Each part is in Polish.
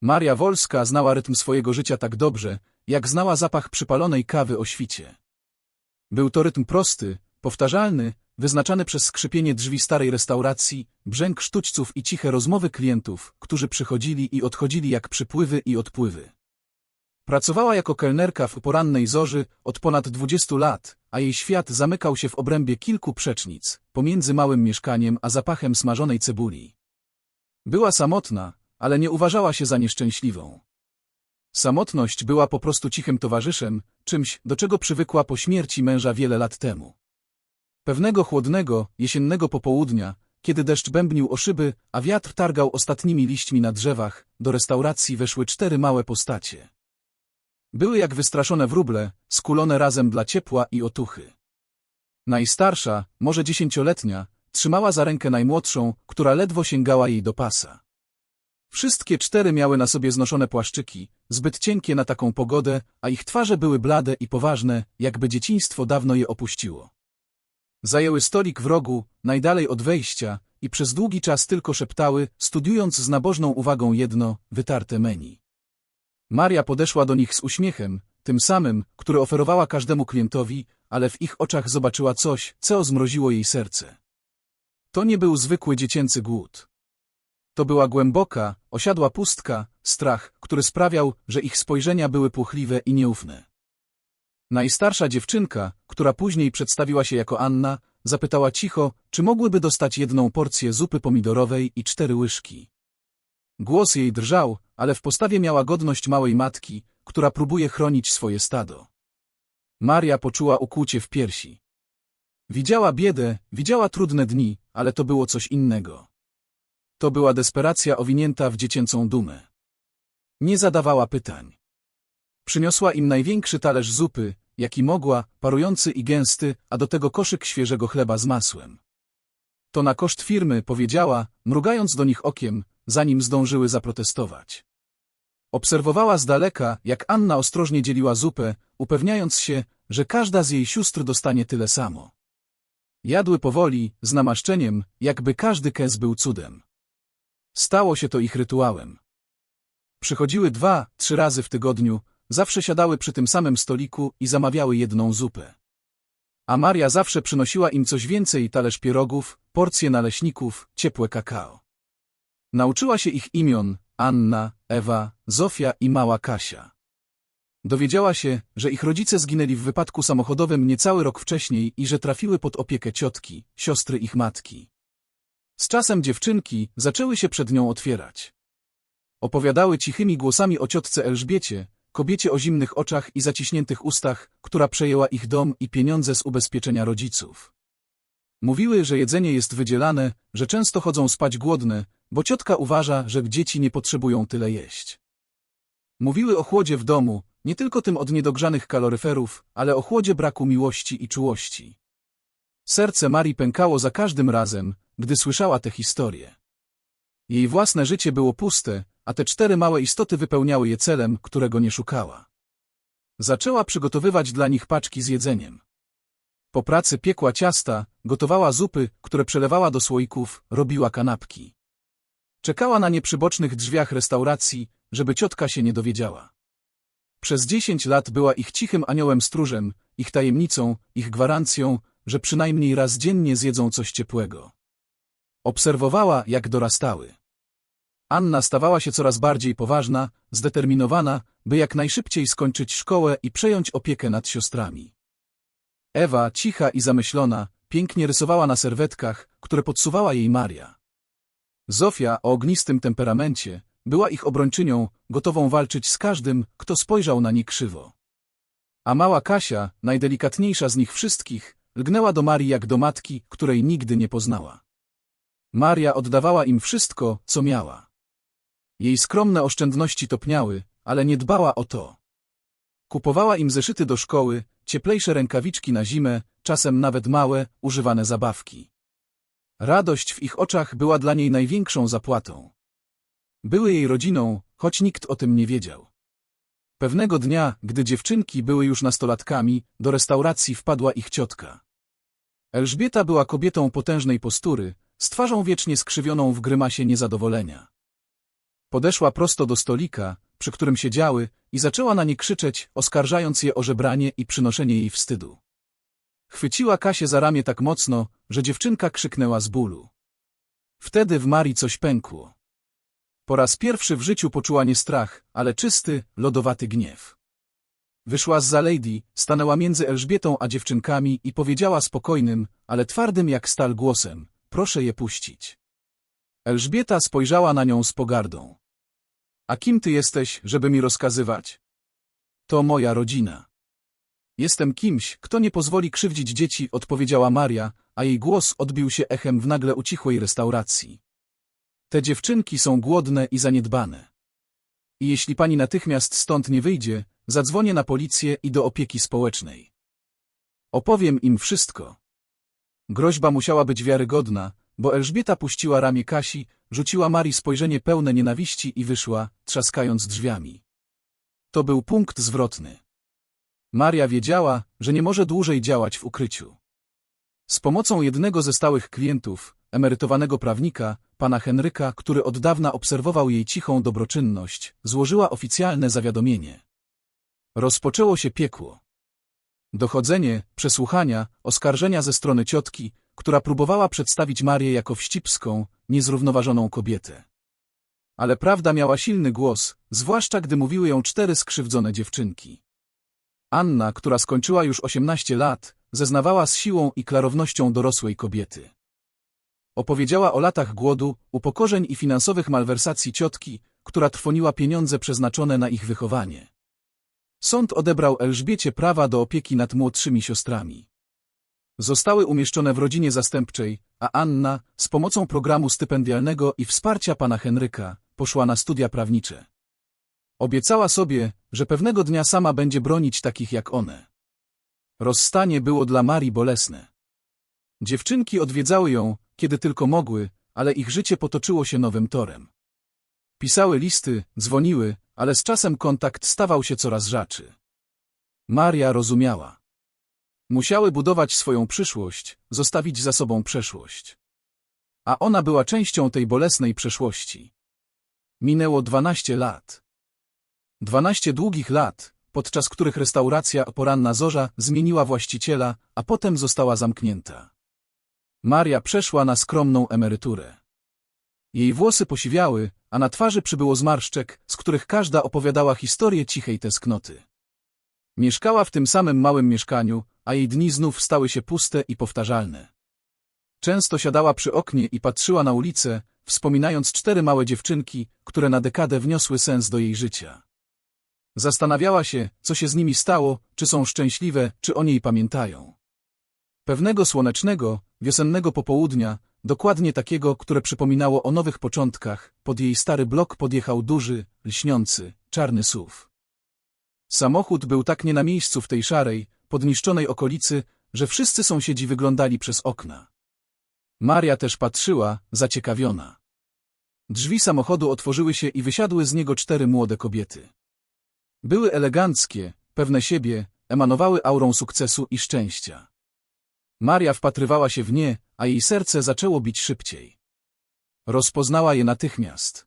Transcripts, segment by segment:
Maria Wolska znała rytm swojego życia tak dobrze, jak znała zapach przypalonej kawy o świcie. Był to rytm prosty, powtarzalny, wyznaczany przez skrzypienie drzwi starej restauracji, brzęk sztućców i ciche rozmowy klientów, którzy przychodzili i odchodzili jak przypływy i odpływy. Pracowała jako kelnerka w porannej zorzy od ponad 20 lat, a jej świat zamykał się w obrębie kilku przecznic, pomiędzy małym mieszkaniem a zapachem smażonej cebuli. Była samotna, ale nie uważała się za nieszczęśliwą. Samotność była po prostu cichym towarzyszem, czymś, do czego przywykła po śmierci męża wiele lat temu. Pewnego chłodnego, jesiennego popołudnia, kiedy deszcz bębnił o szyby, a wiatr targał ostatnimi liśćmi na drzewach, do restauracji weszły cztery małe postacie. Były jak wystraszone wróble, skulone razem dla ciepła i otuchy. Najstarsza, może dziesięcioletnia, trzymała za rękę najmłodszą, która ledwo sięgała jej do pasa. Wszystkie cztery miały na sobie znoszone płaszczyki, zbyt cienkie na taką pogodę, a ich twarze były blade i poważne, jakby dzieciństwo dawno je opuściło. Zajęły stolik w rogu, najdalej od wejścia, i przez długi czas tylko szeptały, studiując z nabożną uwagą jedno, wytarte menu. Maria podeszła do nich z uśmiechem, tym samym, który oferowała każdemu klientowi, ale w ich oczach zobaczyła coś, co zmroziło jej serce. To nie był zwykły dziecięcy głód. To była głęboka, osiadła pustka, strach, który sprawiał, że ich spojrzenia były płochliwe i nieufne. Najstarsza dziewczynka, która później przedstawiła się jako Anna, zapytała cicho, czy mogłyby dostać jedną porcję zupy pomidorowej i cztery łyżki. Głos jej drżał, ale w postawie miała godność małej matki, która próbuje chronić swoje stado. Maria poczuła ukłucie w piersi. Widziała biedę, widziała trudne dni, ale to było coś innego. To była desperacja owinięta w dziecięcą dumę. Nie zadawała pytań. Przyniosła im największy talerz zupy, jaki mogła, parujący i gęsty, a do tego koszyk świeżego chleba z masłem. To na koszt firmy, powiedziała, mrugając do nich okiem, zanim zdążyły zaprotestować. Obserwowała z daleka, jak Anna ostrożnie dzieliła zupę, upewniając się, że każda z jej sióstr dostanie tyle samo. Jadły powoli, z namaszczeniem, jakby każdy kęs był cudem. Stało się to ich rytuałem. Przychodziły dwa, trzy razy w tygodniu, zawsze siadały przy tym samym stoliku i zamawiały jedną zupę. A Maria zawsze przynosiła im coś więcej talerz pierogów, porcje naleśników, ciepłe kakao. Nauczyła się ich imion, Anna, Ewa, Zofia i mała Kasia. Dowiedziała się, że ich rodzice zginęli w wypadku samochodowym niecały rok wcześniej i że trafiły pod opiekę ciotki, siostry ich matki. Z czasem dziewczynki zaczęły się przed nią otwierać. Opowiadały cichymi głosami o ciotce Elżbiecie, kobiecie o zimnych oczach i zaciśniętych ustach, która przejęła ich dom i pieniądze z ubezpieczenia rodziców. Mówiły, że jedzenie jest wydzielane, że często chodzą spać głodne, bo ciotka uważa, że dzieci nie potrzebują tyle jeść. Mówiły o chłodzie w domu, nie tylko tym od niedogrzanych kaloryferów, ale o chłodzie braku miłości i czułości. Serce Marii pękało za każdym razem, gdy słyszała te historie. Jej własne życie było puste, a te cztery małe istoty wypełniały je celem, którego nie szukała. Zaczęła przygotowywać dla nich paczki z jedzeniem. Po pracy piekła ciasta, gotowała zupy, które przelewała do słoików, robiła kanapki. Czekała na nie przy bocznych drzwiach restauracji, żeby ciotka się nie dowiedziała. Przez dziesięć lat była ich cichym aniołem stróżem, ich tajemnicą, ich gwarancją, że przynajmniej raz dziennie zjedzą coś ciepłego. Obserwowała, jak dorastały. Anna stawała się coraz bardziej poważna, zdeterminowana, by jak najszybciej skończyć szkołę i przejąć opiekę nad siostrami. Ewa, cicha i zamyślona, pięknie rysowała na serwetkach, które podsuwała jej Maria. Zofia o ognistym temperamencie była ich obrończynią, gotową walczyć z każdym, kto spojrzał na nie krzywo. A mała Kasia, najdelikatniejsza z nich wszystkich, lgnęła do Marii jak do matki, której nigdy nie poznała. Maria oddawała im wszystko, co miała. Jej skromne oszczędności topniały, ale nie dbała o to. Kupowała im zeszyty do szkoły, cieplejsze rękawiczki na zimę, czasem nawet małe, używane zabawki. Radość w ich oczach była dla niej największą zapłatą. Były jej rodziną, choć nikt o tym nie wiedział. Pewnego dnia, gdy dziewczynki były już nastolatkami, do restauracji wpadła ich ciotka. Elżbieta była kobietą potężnej postury, z twarzą wiecznie skrzywioną w grymasie niezadowolenia. Podeszła prosto do stolika, przy którym siedziały, i zaczęła na nie krzyczeć, oskarżając je o żebranie i przynoszenie jej wstydu. Chwyciła Kasię za ramię tak mocno, że dziewczynka krzyknęła z bólu. Wtedy w Marii coś pękło. Po raz pierwszy w życiu poczuła nie strach, ale czysty, lodowaty gniew. Wyszła z za lady, stanęła między Elżbietą a dziewczynkami i powiedziała spokojnym, ale twardym jak stal głosem, proszę je puścić. Elżbieta spojrzała na nią z pogardą. A kim ty jesteś, żeby mi rozkazywać? To moja rodzina. Jestem kimś, kto nie pozwoli krzywdzić dzieci, odpowiedziała Maria, a jej głos odbił się echem w nagle ucichłej restauracji. Te dziewczynki są głodne i zaniedbane. I jeśli pani natychmiast stąd nie wyjdzie, zadzwonię na policję i do opieki społecznej. Opowiem im wszystko. Groźba musiała być wiarygodna, bo Elżbieta puściła ramię Kasi, rzuciła Marii spojrzenie pełne nienawiści i wyszła, trzaskając drzwiami. To był punkt zwrotny. Maria wiedziała, że nie może dłużej działać w ukryciu. Z pomocą jednego ze stałych klientów, emerytowanego prawnika, pana Henryka, który od dawna obserwował jej cichą dobroczynność, złożyła oficjalne zawiadomienie. Rozpoczęło się piekło. Dochodzenie, przesłuchania, oskarżenia ze strony ciotki, która próbowała przedstawić Marię jako wścibską, niezrównoważoną kobietę. Ale prawda miała silny głos, zwłaszcza gdy mówiły ją cztery skrzywdzone dziewczynki. Anna, która skończyła już osiemnaście lat, zeznawała z siłą i klarownością dorosłej kobiety. Opowiedziała o latach głodu, upokorzeń i finansowych malwersacji ciotki, która trwoniła pieniądze przeznaczone na ich wychowanie. Sąd odebrał Elżbiecie prawa do opieki nad młodszymi siostrami. Zostały umieszczone w rodzinie zastępczej, a Anna, z pomocą programu stypendialnego i wsparcia pana Henryka, poszła na studia prawnicze. Obiecała sobie, że pewnego dnia sama będzie bronić takich jak one. Rozstanie było dla Marii bolesne. Dziewczynki odwiedzały ją, kiedy tylko mogły, ale ich życie potoczyło się nowym torem. Pisały listy, dzwoniły, ale z czasem kontakt stawał się coraz rzadszy. Maria rozumiała. Musiały budować swoją przyszłość, zostawić za sobą przeszłość. A ona była częścią tej bolesnej przeszłości. Minęło dwanaście lat. Dwanaście długich lat, podczas których restauracja Poranna Zorza zmieniła właściciela, a potem została zamknięta. Maria przeszła na skromną emeryturę. Jej włosy posiwiały, a na twarzy przybyło zmarszczek, z których każda opowiadała historię cichej tęsknoty. Mieszkała w tym samym małym mieszkaniu, a jej dni znów stały się puste i powtarzalne. Często siadała przy oknie i patrzyła na ulicę, wspominając cztery małe dziewczynki, które na dekadę wniosły sens do jej życia. Zastanawiała się, co się z nimi stało, czy są szczęśliwe, czy o niej pamiętają. Pewnego słonecznego, wiosennego popołudnia, dokładnie takiego, które przypominało o nowych początkach, pod jej stary blok podjechał duży, lśniący, czarny SUV. Samochód był tak nie na miejscu w tej szarej, podniszczonej okolicy, że wszyscy sąsiedzi wyglądali przez okna. Maria też patrzyła, zaciekawiona. Drzwi samochodu otworzyły się i wysiadły z niego cztery młode kobiety. Były eleganckie, pewne siebie, emanowały aurą sukcesu i szczęścia. Maria wpatrywała się w nie, a jej serce zaczęło bić szybciej. Rozpoznała je natychmiast.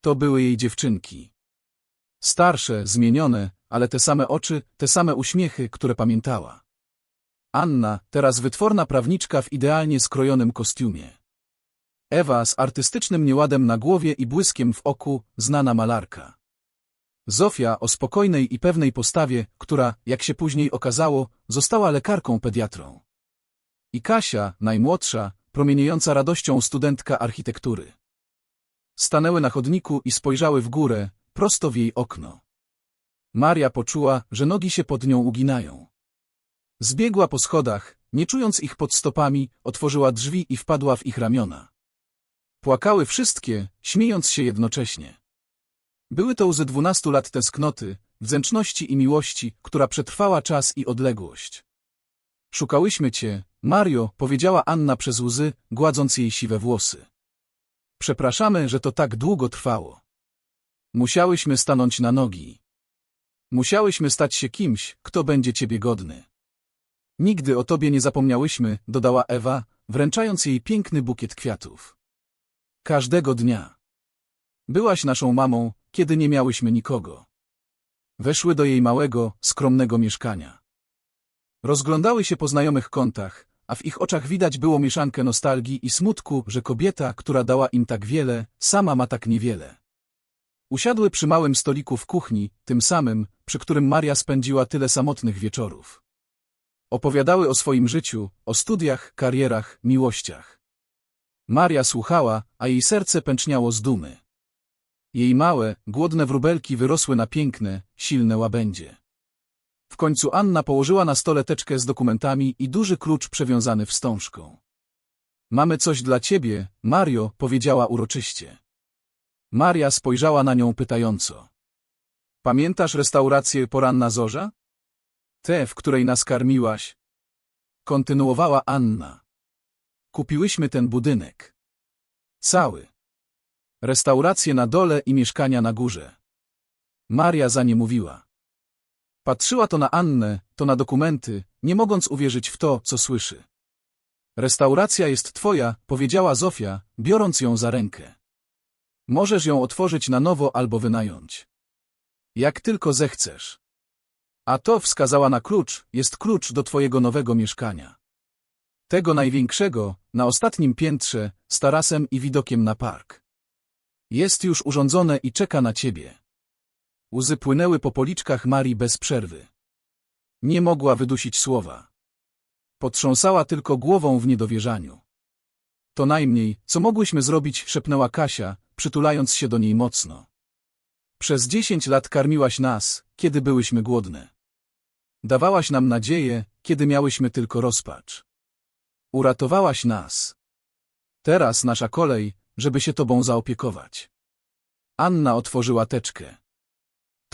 To były jej dziewczynki. Starsze, zmienione, ale te same oczy, te same uśmiechy, które pamiętała. Anna, teraz wytworna prawniczka w idealnie skrojonym kostiumie. Ewa z artystycznym nieładem na głowie i błyskiem w oku, znana malarka. Zofia o spokojnej i pewnej postawie, która, jak się później okazało, została lekarką pediatrą. I Kasia, najmłodsza, promieniejąca radością studentka architektury. Stanęły na chodniku i spojrzały w górę, prosto w jej okno. Maria poczuła, że nogi się pod nią uginają. Zbiegła po schodach, nie czując ich pod stopami, otworzyła drzwi i wpadła w ich ramiona. Płakały wszystkie, śmiejąc się jednocześnie. Były to łzy dwunastu lat tęsknoty, wdzięczności i miłości, która przetrwała czas i odległość. Szukałyśmy cię, Mario, powiedziała Anna przez łzy, gładząc jej siwe włosy. Przepraszamy, że to tak długo trwało. Musiałyśmy stanąć na nogi. Musiałyśmy stać się kimś, kto będzie ciebie godny. Nigdy o tobie nie zapomniałyśmy, dodała Ewa, wręczając jej piękny bukiet kwiatów. Każdego dnia. Byłaś naszą mamą, kiedy nie miałyśmy nikogo. Weszły do jej małego, skromnego mieszkania. Rozglądały się po znajomych kątach, a w ich oczach widać było mieszankę nostalgii i smutku, że kobieta, która dała im tak wiele, sama ma tak niewiele. Usiadły przy małym stoliku w kuchni, tym samym, przy którym Maria spędziła tyle samotnych wieczorów. Opowiadały o swoim życiu, o studiach, karierach, miłościach. Maria słuchała, a jej serce pęczniało z dumy. Jej małe, głodne wróbelki wyrosły na piękne, silne łabędzie. W końcu Anna położyła na stole teczkę z dokumentami i duży klucz przewiązany wstążką. Mamy coś dla ciebie, Mario, powiedziała uroczyście. Maria spojrzała na nią pytająco. Pamiętasz restaurację Poranna Zorza? Tę, w której nas karmiłaś? Kontynuowała Anna. Kupiłyśmy ten budynek. Cały. Restaurację na dole i mieszkania na górze. Maria za nie mówiła. Patrzyła to na Annę, to na dokumenty, nie mogąc uwierzyć w to, co słyszy. Restauracja jest twoja, powiedziała Zofia, biorąc ją za rękę. Możesz ją otworzyć na nowo albo wynająć. Jak tylko zechcesz. A to wskazała na klucz, jest klucz do twojego nowego mieszkania. Tego największego, na ostatnim piętrze, z tarasem i widokiem na park. Jest już urządzone i czeka na ciebie. Łzy płynęły po policzkach Marii bez przerwy. Nie mogła wydusić słowa. Potrząsała tylko głową w niedowierzaniu. To najmniej, co mogłyśmy zrobić, szepnęła Kasia, przytulając się do niej mocno. Przez dziesięć lat karmiłaś nas, kiedy byłyśmy głodne. Dawałaś nam nadzieję, kiedy miałyśmy tylko rozpacz. Uratowałaś nas. Teraz nasza kolej, żeby się tobą zaopiekować. Anna otworzyła teczkę.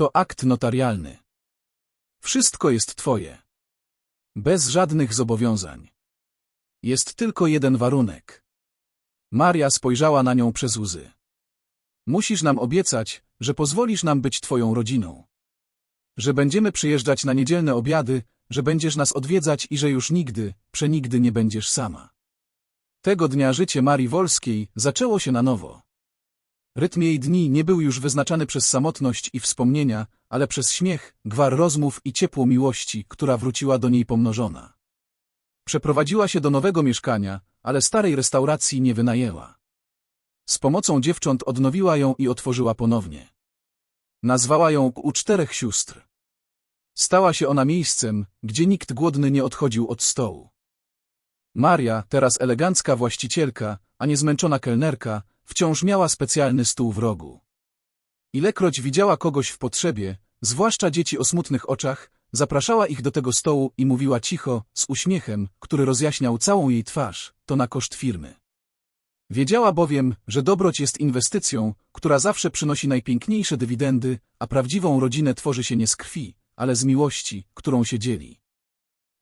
To akt notarialny. Wszystko jest twoje. Bez żadnych zobowiązań. Jest tylko jeden warunek. Maria spojrzała na nią przez łzy. Musisz nam obiecać, że pozwolisz nam być twoją rodziną. Że będziemy przyjeżdżać na niedzielne obiady, że będziesz nas odwiedzać i że już nigdy, przenigdy nie będziesz sama. Tego dnia życie Marii Wolskiej zaczęło się na nowo. Rytm jej dni nie był już wyznaczany przez samotność i wspomnienia, ale przez śmiech, gwar rozmów i ciepło miłości, która wróciła do niej pomnożona. Przeprowadziła się do nowego mieszkania, ale starej restauracji nie wynajęła. Z pomocą dziewcząt odnowiła ją i otworzyła ponownie. Nazwała ją u czterech sióstr. Stała się ona miejscem, gdzie nikt głodny nie odchodził od stołu. Maria, teraz elegancka właścicielka, a nie zmęczona kelnerka, wciąż miała specjalny stół w rogu. Ilekroć widziała kogoś w potrzebie, zwłaszcza dzieci o smutnych oczach, zapraszała ich do tego stołu i mówiła cicho, z uśmiechem, który rozjaśniał całą jej twarz, to na koszt firmy. Wiedziała bowiem, że dobroć jest inwestycją, która zawsze przynosi najpiękniejsze dywidendy, a prawdziwą rodzinę tworzy się nie z krwi, ale z miłości, którą się dzieli.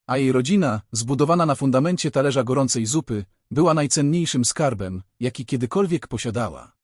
A jej rodzina, zbudowana na fundamencie talerza gorącej zupy, była najcenniejszym skarbem, jaki kiedykolwiek posiadała.